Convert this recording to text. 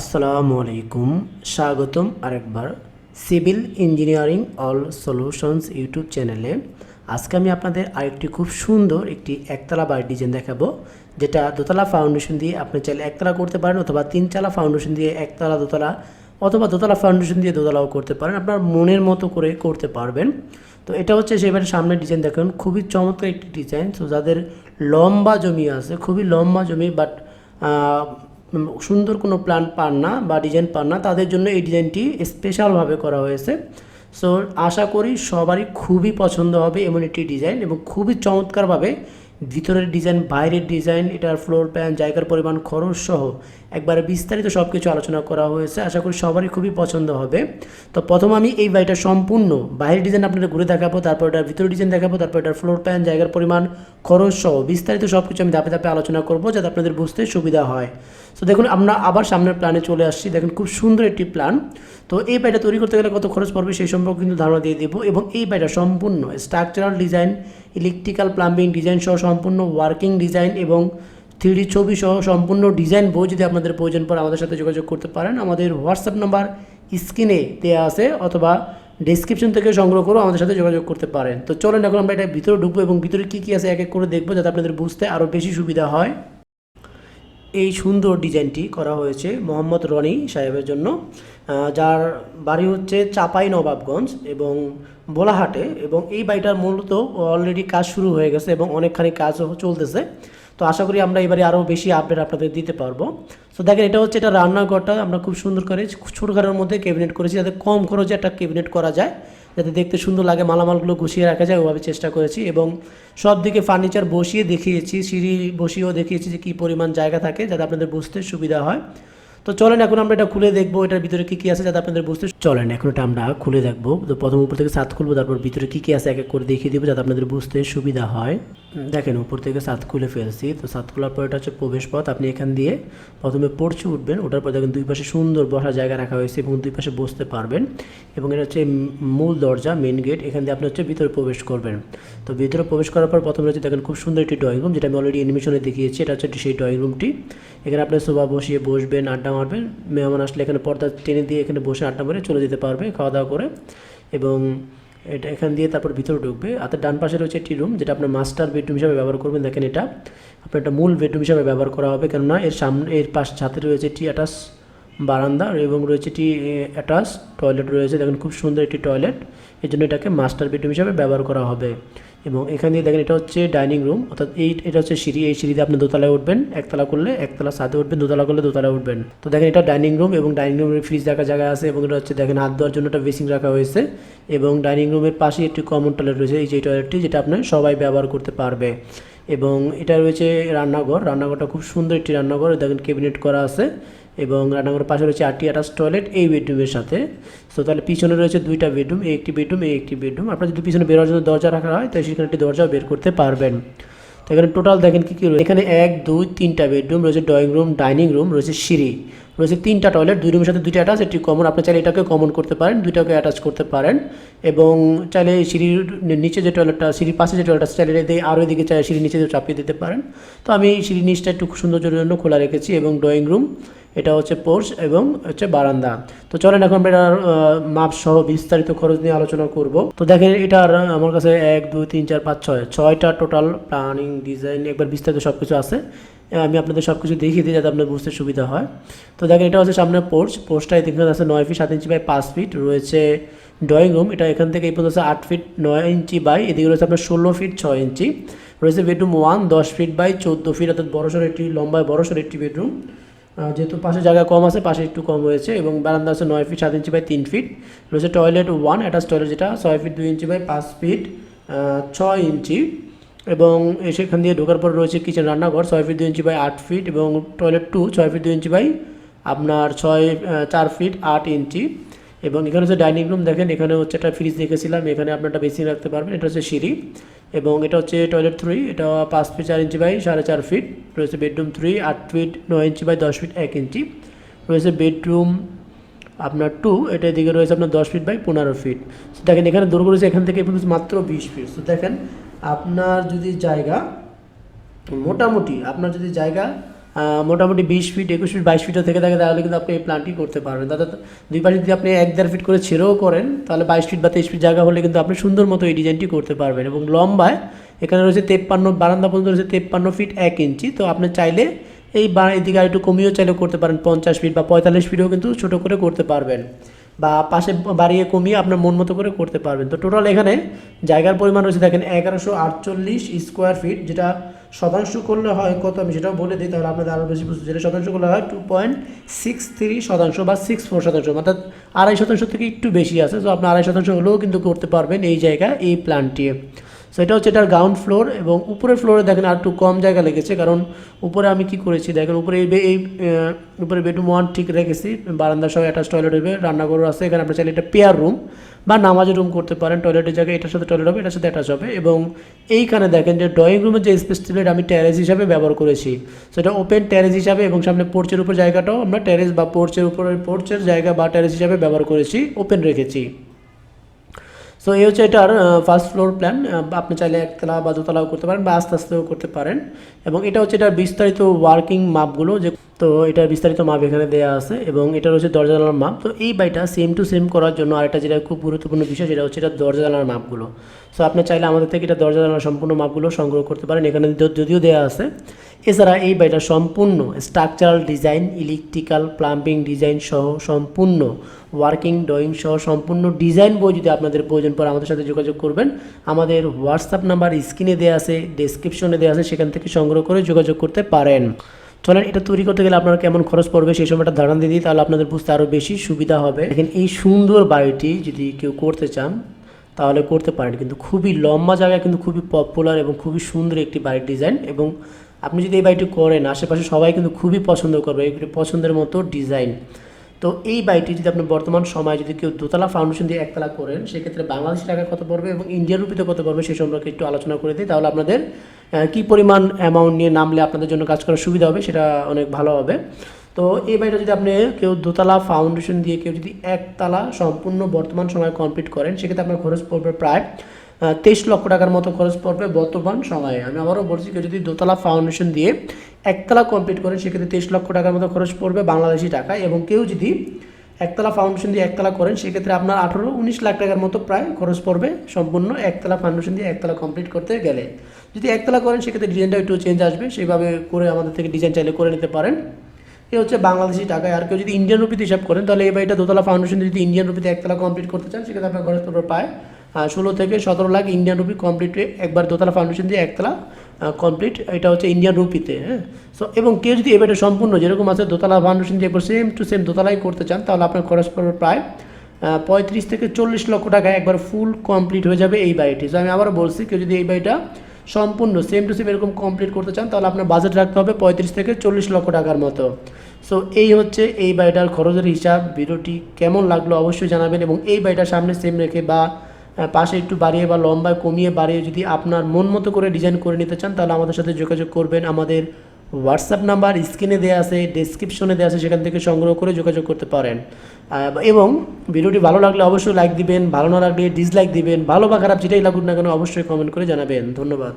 আসসালামু আলাইকুম, স্বাগতম আরেকবার civil engineering all solutions YouTube চ্যানেলে। আজকে আমি আপনাদের আরেকটি খুব সুন্দর একটি একতলা বাড়ির ডিজাইন দেখাবো, যেটা দোতলা ফাউন্ডেশন দিয়ে আপনি চাইলে একতলা করতে পারেন অথবা তিনতলা ফাউন্ডেশন দিয়ে একতলা দোতলা অথবা দোতলা ফাউন্ডেশন দিয়ে দোতলাও করতে পারেন। আপনার মনের মতো করে করতে পারবেন। তো এটা হচ্ছে সেবারের সামনের ডিজাইন দেখুন, খুবই চমৎকার একটি ডিজাইন তো যাদের লম্বা জমি আছে, খুবই লম্বা জমি বাট সুন্দর কোনো প্ল্যান পান না বা ডিজাইন পান না, তাদের জন্য এই ডিজাইনটি স্পেশালভাবে করা হয়েছে। সো আশা করি সবারই খুবই পছন্দ হবে এমন একটি ডিজাইন এবং খুবই চমৎকারভাবে ভিতরের ডিজাইন, বাইরের ডিজাইন, এটার ফ্লোর প্ল্যান জায়গার পরিমাণ, খরচ সহ একবারে বিস্তারিত সব কিছু আলোচনা করা হয়েছে। আশা করি সবারই খুবই পছন্দ হবে। তো প্রথম আমি এই বাড়িটা সম্পূর্ণ বাইরের ডিজাইন আপনাদের ঘুরে দেখাবো, তারপর এটার ভিতরের ডিজাইন দেখাবো, তারপর এটার ফ্লোর প্ল্যান জায়গার পরিমাণ, খরচ সহ বিস্তারিত সব কিছু আমি ধাপে ধাপে আলোচনা করব যাতে আপনাদের বুঝতে সুবিধা হয়। তো দেখুন, আমরা আবার সামনের প্ল্যানে চলে আসছি। দেখুন, খুব সুন্দর একটি প্ল্যান তো এই বাড়িটা তৈরি করতে গেলে কত খরচ পড়বে সেই সম্পর্কে কিন্তু ধারণা দিয়ে দেবো এবং এই বাড়িটা সম্পূর্ণ structural design electrical plumbing design সহ সম্পূর্ণ ওয়ার্কিং ডিজাইন এবং থ্রিডি ছবি সহ সম্পূর্ণ ডিজাইন বই যদি আপনাদের প্রয়োজন পড়ে আমাদের সাথে যোগাযোগ করতে পারেন। আমাদের হোয়াটসঅ্যাপ নাম্বার স্ক্রিনে দেওয়া আছে অথবা ডেসক্রিপশন থেকে সংগ্রহ করে আমাদের সাথে যোগাযোগ করতে পারেন। তো চলেন এখন আমরা এটা ভিতরে ঢুকবো এবং ভিতরে কী কী আছে এক এক করে দেখব যাতে আপনাদের বুঝতে আরও বেশি সুবিধা হয়। এই সুন্দর ডিজাইনটি করা হয়েছে মোহাম্মদ রনি সাহেবের জন্য যার বাড়ি হচ্ছে চাপাই নবাবগঞ্জ এবং বোলাহাটে এবং এই বাড়িটার মূলত অলরেডি কাজ শুরু হয়ে গেছে এবং অনেকখানি কাজও চলতেছে। তো আশা করি আমরা এবারে আরও বেশি আপডেট আপনাদের দিতে পারব। তো দেখেন, এটা হচ্ছে এটা রান্নাঘরটা, আমরা খুব সুন্দর করে ছোটো ঘরের মধ্যে ক্যাবিনেট করেছি, যাতে কম খরচে একটা ক্যাবিনেট করা যায়। যাতে দেখতে সুন্দর লাগে, মালামালগুলো গুছিয়ে রাখা যায়, ওভাবে চেষ্টা করেছি এবং সব দিকে ফার্নিচার বসিয়ে দেখিয়েছি, সিঁড়ি বসিয়েও দেখিয়েছি যে কী পরিমাণ জায়গা থাকে যাতে আপনাদের বুঝতে সুবিধা হয়। তো চলেন, এখন আমরা এটা খুলে দেখব এটার ভিতরে কী কী আছে যাতে আপনাদের বুঝতে চলেন, এখন এটা আমরা খুলে দেখব। তো প্রথম উপর থেকে সাত খুলবো, তারপর ভিতরে কী কী আছে এক এক করে দেখিয়ে দেবো যাতে আপনাদের বুঝতে সুবিধা হয়। দেখেন, উপর থেকে সাত খুলে ফেলছি। তো সাত খোলার পর এটা হচ্ছে প্রবেশ পথ। আপনি এখান দিয়ে প্রথমে পড়ছে উঠবেন ওটার পর দেখেন দুই পাশে সুন্দর বসার জায়গা রাখা হয়েছে এবং দুই পাশে বসতে পারবেন। এবং এটা হচ্ছে মূল দরজা মেন গেট এখান দিয়ে আপনি হচ্ছে ভিতরে প্রবেশ করবেন। তো ভিতরে প্রবেশ করার পর প্রথমে হচ্ছে দেখেন খুব সুন্দর একটি ড্রয়িং রুম যেটা আমি অলরেডি অ্যানিমেশনে দেখিয়েছি, এটা হচ্ছে সেই ড্রয়িং রুমটি এখানে আপনি সোফা বসিয়ে বসবেন, আড্ডা মারবেন মেহমান আসলে এখানে পর্দা টেনে দিয়ে এখানে বসে আড্ডা মারে, চলে যেতে পারবে খাওয়া দাওয়া করে। এবং এটা এখান দিয়ে তারপর ভিতরে ঢুকবে। আর তার ডান পাশে রয়েছে একটি রুম যেটা আপনার মাস্টার বেডরুম হিসাবে ব্যবহার করবেন। দেখেন এটা। আপনার একটা মূল বেডরুম হিসাবে ব্যবহার করা হবে। কেননা এর সামনে, এর পাশ ছাতে রয়েছে একটি অ্যাটাচ বারান্দা এবং রয়েছে একটি অ্যাটাচ টয়লেট রয়েছে। দেখেন খুব সুন্দর একটি টয়লেট এই জন্য এটাকে মাস্টার বেডরুম হিসাবে ব্যবহার করা হবে। এবং এখান দিয়ে দেখেন এটা হচ্ছে ডাইনিং রুম, অর্থাৎ এই এটা হচ্ছে সিঁড়ি, এই সিঁড়িতে আপনি দোতলায় উঠবেন, একতলা করলে একতলা সাথে উঠবেন, দোতলা করলে দোতলায় উঠবেন। তো দেখেন এটা ডাইনিং রুম এবং ডাইনিং রুমের ফ্রিজ রাখার জায়গা আছে এবং এটা হচ্ছে দেখেন হাত দেওয়ার জন্য একটা বেসিং রাখা হয়েছে এবং ডাইনিং রুমের পাশে একটি কমন টয়লেট রয়েছে, এই যে টয়লেটটি যেটা আপনার সবাই ব্যবহার করতে পারবে। এবং এটা রয়েছে রান্নাঘর, রান্নাঘরটা খুব সুন্দর একটি রান্নাঘর, দেখেন ক্যাবিনেট করা আছে। এবং রান্নাঘরের পাশে রয়েছে আটটি অ্যাটাচ টয়লেট এই বেডরুমের সাথে। তো তাহলে পিছনে রয়েছে দুইটা বেডরুম এই একটি বেডরুম এই একটি বেডরুম আপনার যদি পিছনে বেরোয়ার জন্য দরজা রাখা হয়, তাহলে সেখানে একটি দরজাও বের করতে পারবেন। তো এখানে টোটাল দেখেন কী কী রয়েছে। এখানে এক, দুই, তিনটা বেডরুম রয়েছে ড্রয়িং রুম ডাইনিং রুম রয়েছে সিঁড়ি। রয়েছে তিনটা টয়লেট দুই রুমের সাথে দুইটা অ্যাটাচ একটি কমন আপনি চাইলে এটাকে কমন করতে পারেন দুইটাকে অ্যাটাচ করতে পারেন। এবং চাইলে সিঁড়ির নিচে যে টয়লেটটা সিঁড়ির পাশে যে টয়লেটটা চাইলে দিয়ে আরও এদিকে চাই সিঁড়ির নিচে চাপিয়ে দিতে পারেন। তো আমি সিঁড়ির নিচটা একটু সৌন্দর্যের জন্য খোলা রেখেছি এবং ড্রয়িং রুম এটা হচ্ছে পোর্চ এবং হচ্ছে বারান্দা। তো চলেন এখন এটার মাপ সহ বিস্তারিত খরচ নিয়ে আলোচনা করব। তো দেখেন এটার আমার কাছে এক, দুই, তিন, চার, পাঁচ, ছয়, ছয়টা টোটাল প্ল্যানিং ডিজাইন একবার বিস্তারিত সব কিছু আছে আমি আপনাদের সব কিছু দেখিয়ে দিই যাতে আপনার বুঝতে সুবিধা হয়। তো দেখেন এটা হচ্ছে সামনে পোর্চ। পোর্চটা এখানে আছে নয় ফিট সাত ইঞ্চি বাই পাঁচ ফিট রয়েছে ড্রয়িং রুম এটা এখান থেকে এই পর্যন্ত আছে আট ফিট নয় ইঞ্চি বাই এদিকে রয়েছে আপনার ষোলো ফিট ছয় ইঞ্চি রয়েছে বেডরুম ওয়ান দশ ফিট বাই চোদ্দ ফিট অর্থাৎ বড়সড় একটি লম্বায় বড়সড় একটি বেডরুম যেহেতু পাশে জায়গা কম আছে, পাশে একটু কম হয়েছে এবং বারান্দা আছে নয় ফিট সাত ইঞ্চি বাই তিন ফিট রয়েছে টয়লেট ওয়ান অ্যাটাচ টয়লেট যেটা, ছয় ফিট দুই ইঞ্চি বাই পাঁচ ফিট ছয় ইঞ্চি এবং সেখান দিয়ে ঢোকার পর রয়েছে কিচেন রান্নাঘর, ছয় ফিট দুই ইঞ্চি বাই আট ফিট এবং টয়লেট টু ছয় ফিট দুই ইঞ্চি বাই আপনার ছয় চার ফিট আট ইঞ্চি এবং এখানে হচ্ছে ডাইনিং রুম দেখেন এখানে হচ্ছে একটা ফ্রিজ দেখেছিলাম, এখানে আপনি একটা বেসিন রাখতে পারবেন, এটা হচ্ছে সিঁড়ি। এবং এটা হচ্ছে টয়লেট থ্রি এটা পাঁচ ফিট চার ইঞ্চি বাই সাড়ে চার ফিট রয়েছে বেডরুম থ্রি আট ফিট নয় ইঞ্চি বাই দশ ফিট এক ইঞ্চি রয়েছে বেডরুম আপনার টু এটা এদিকে রয়েছে আপনার দশ ফিট বাই পনেরো ফিট দেখেন এখানে দূর করেছে, এখান থেকে মাত্র বিশ ফিট তো দেখেন, আপনার যদি জায়গা, মোটামুটি আপনার যদি জায়গা মোটামুটি বিশ ফিট একুশ ফিট বাইশ ফিটও থেকে থাকে, তাহলে কিন্তু আপনি এই প্ল্যানটি করতে পারবেন। তাতে দুই পাশে যদি আপনি এক দেড় ফিট করে ছেড়েও করেন, তাহলে বাইশ ফিট বা তেইশ ফিট জায়গা হলে কিন্তু আপনি সুন্দর মতো এই ডিজাইনটি করতে পারবেন। এবং লম্বায় এখানে রয়েছে তেপ্পান্ন, বারান্দা পর্যন্ত রয়েছে তেপ্পান্ন ফিট এক ইঞ্চি। তো আপনি চাইলে এই বা, এদিকে আর একটু কমিয়েও চাইলে করতে পারেন, পঞ্চাশ ফিট বা পঁয়তাল্লিশ ফিটও কিন্তু ছোটো করে করতে পারবেন। বা পাশে বাড়িয়ে কমিয়ে আপনার মন মতো করে করতে পারবেন। তো টোটাল এখানে জায়গার পরিমাণ রয়েছে, দেখেন এগারোশো আটচল্লিশ স্কোয়ার ফিট যেটা শতাংশ করলে হয় কত? আমি সেটাও বলে দিই, তাহলে আপনাদের আরও বেশি বুঝতে যেটা শতাংশ করলে হয় টু পয়েন্ট সিক্স থ্রি শতাংশ বা সিক্স ফোর শতাংশ, অর্থাৎ আড়াই শতাংশ থেকে একটু বেশি আছে। তো আপনি আড়াই শতাংশ হলেও কিন্তু করতে পারবেন এই জায়গায়, এই প্ল্যানটি সো এটা হচ্ছে এটার গ্রাউন্ড ফ্লোর এবং উপরের ফ্লোরে দেখেন আর একটু কম জায়গা লেগেছে, কারণ উপরে আমি কি করেছি? দেখেন উপরে এই উপরে বেডরুম ওয়ান ঠিক রেখেছি, বারান্দা সহ অ্যাটাচ টয়লেট হবে রান্নাঘর আছে, এখানে আপনার চাইলে এটা পেয়ার রুম বা নামাজের রুম করতে পারেন টয়লেটের জায়গায় এটার সাথে টয়লেট হবে, এটার সাথে অ্যাটাচ হবে এবং এইখানে দেখেন যে ড্রয়িং রুমের যে স্পেস ছিল এটা আমি ট্যারেস হিসাবে ব্যবহার করেছি। সেটা ওপেন ট্যারেস হিসাবে এবং সামনে পোর্চের উপর জায়গাটাও আমরা ট্যারেস বা পোর্চের উপরে পোর্চের জায়গা বা ট্যারেস হিসাবে ব্যবহার করেছি ওপেন রেখেছি। সো এই হচ্ছে এটার ফার্স্ট ফ্লোর প্ল্যান আপনি চাইলে একতলা বা দোতলাও করতে পারেন বা আস্তে আস্তেও করতে পারেন। এবং এটা হচ্ছে এটার বিস্তারিত ওয়ার্কিং মাপগুলো যে, তো এটার বিস্তারিত মাপ এখানে দেওয়া আছে এবং এটা হচ্ছে দরজা জানালার মাপ তো এই বাড়িটা সেম টু সেম করার জন্য আরেকটা যেটা খুব গুরুত্বপূর্ণ বিষয় সেটা হচ্ছে এটা দরজা জানালার মাপগুলো সো আপনি চাইলে আমাদের থেকে এটা দরজা জানালার সম্পূর্ণ মাপগুলো সংগ্রহ করতে পারেন। এখানে যদিও দেওয়া আছে। এছাড়া এই বাড়িটা সম্পূর্ণ structural design electrical plumbing design সহ সম্পূর্ণ ওয়ার্কিং ড্রয়িং সহ সম্পূর্ণ ডিজাইন বই যদি আপনাদের প্রয়োজন পড়ে আমাদের সাথে যোগাযোগ করবেন। আমাদের হোয়াটসঅ্যাপ নাম্বার স্ক্রিনে দেওয়া আছে ডেসক্রিপশনে দেওয়া আছে, সেখান থেকে সংগ্রহ করে যোগাযোগ করতে পারেন। চলেন, এটা তৈরি করতে গেলে আপনার কেমন খরচ পড়বে সেই সময়টা ধারণা দিয়ে দিই, তাহলে আপনাদের বুঝতে আরও বেশি সুবিধা হবে। দেখেন, এই সুন্দর বাড়িটি যদি কেউ করতে চান, তাহলে করতে পারেন। কিন্তু খুবই লম্বা জায়গায় কিন্তু খুবই পপুলার এবং খুবই সুন্দর একটি বাড়ির ডিজাইন এবং আপনি যদি এই বাড়িটি করেন, আশেপাশে সবাই কিন্তু খুবই পছন্দ করবে, এগুলি পছন্দের মতো ডিজাইন। তো এই বাড়িটি যদি আপনি বর্তমান সময়ে যদি কেউ দোতলা ফাউন্ডেশন দিয়ে একতলা করেন, সেক্ষেত্রে বাংলাদেশি টাকা কত পড়বে এবং ইন্ডিয়ান রুপিতে কত পড়বে সে সম্পর্কে একটু আলোচনা করে দিই। তাহলে আপনাদের কি পরিমাণ অ্যামাউন্ট নিয়ে নামলে আপনাদের জন্য কাজ করার সুবিধা হবে সেটা অনেক ভালো হবে। তো এই বাড়িটা যদি আপনি কেউ দোতলা ফাউন্ডেশন দিয়ে কেউ যদি একতলা সম্পূর্ণ বর্তমান সময়ে কমপ্লিট করেন, সেক্ষেত্রে আপনার খরচ পড়বে প্রায় তেইশ লক্ষ টাকার মতো খরচ পড়বে বর্তমান সময়ে। আমি আবারও বলছি কেউ যদি দোতলা ফাউন্ডেশন দিয়ে একতলা কমপ্লিট করেন, সেক্ষেত্রে তেইশ লক্ষ টাকার মতো খরচ পড়বে বাংলাদেশি টাকা এবং কেউ যদি একতলা ফাউন্ডেশন দিয়ে একতলা করেন, সেক্ষেত্রে আপনার আঠারো উনিশ লাখ টাকার মতো প্রায় খরচ পড়বে সম্পূর্ণ একতলা ফাউন্ডেশন দিয়ে একতলা কমপ্লিট করতে গেলে। যদি একতলা করেন, সেক্ষেত্রে ডিজাইনটা একটু চেঞ্জ আসবে। সেইভাবে করে আমাদের থেকে ডিজাইন চাইলে করে নিতে পারেন। এ হচ্ছে বাংলাদেশি টাকায়। আর কেউ যদি ইন্ডিয়ান রুপিতে হিসাব করেন, তাহলে এই বাড়িটা দোতলা ফাউন্ডেশন যদি ইন্ডিয়ান রুপিতে একতলা কমপ্লিট করতে চান, সেক্ষেত্রে আপনার খরচ পড়বে প্রায় ষোলো থেকে সতেরো লাখ ইন্ডিয়ান রুপি কমপ্লিট একবার দোতলা ফাউন্ডেশন দিয়ে একতলা কমপ্লিট এটা হচ্ছে ইন্ডিয়ান রুপিতে হ্যাঁ। সো এবং কেউ যদি এবারে সম্পূর্ণ যেরকম আছে দোতলা ফাউন্ডেশন দিয়ে সেম টু সেম দোতলাই করতে চান, তাহলে আপনার খরচ পড়বে প্রায় পঁয়ত্রিশ থেকে চল্লিশ লক্ষ টাকায় একবার ফুল কমপ্লিট হয়ে যাবে এই বাড়িটি। সো আমি আবারও বলছি, কেউ যদি এই বাড়িটা সম্পূর্ণ সেম টু সেম এরকম কমপ্লিট করতে চান, তাহলে আপনার বাজেট রাখতে হবে পঁয়ত্রিশ থেকে চল্লিশ লক্ষ টাকার মতো। সো এই হচ্ছে এই বাড়িটার খরচের হিসাব। ভিডিওটি কেমন লাগল অবশ্যই জানাবেন এবং এই বাড়িটার সামনে সেম রেখে বা পাশে একটু বাড়িয়ে বা লম্বায় কমিয়ে বাড়িয়ে যদি আপনার মন মতো করে ডিজাইন করে নিতে চান, তাহলে আমাদের সাথে যোগাযোগ করবেন। আমাদের হোয়াটসঅ্যাপ নাম্বার স্ক্রিনে দেওয়া আছে ডেসক্রিপশনে দেওয়া আছে, সেখান থেকে সংগ্রহ করে যোগাযোগ করতে পারেন। এবং ভিডিওটি ভালো লাগলে অবশ্যই লাইক দিবেন, ভালো না লাগলে ডিসলাইক দিবেন, ভালো বা খারাপ যেটাই লাগুক না কেন অবশ্যই কমেন্ট করে জানাবেন। ধন্যবাদ।